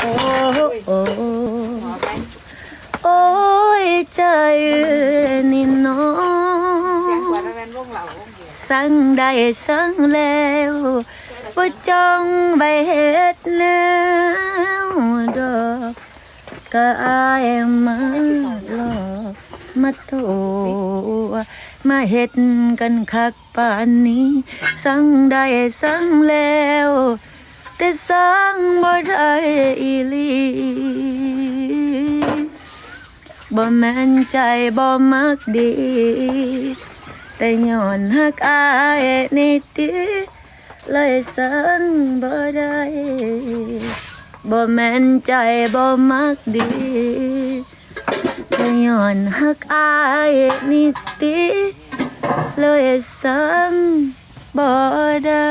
โอ้โอ้ยใจนี่น้องสั่งได้สั่งแล้วบ่จองใบเฮ็ดแล้วดอกก็อายมันหลอกมาโทมาเฮ็ดกันคักป่านนี้ สั่งได้สั่งแล้ว แต่สั่งบ่ได้อีหลีบ่แม่นใจบ่มักดี แต่ย้อนฮักอายนี่ติเลยสั่งบ่ได้บ่แม่นใจบ่มักดีแต่ย้อนฮักอายนี่ติเลยสั่งบ่ได้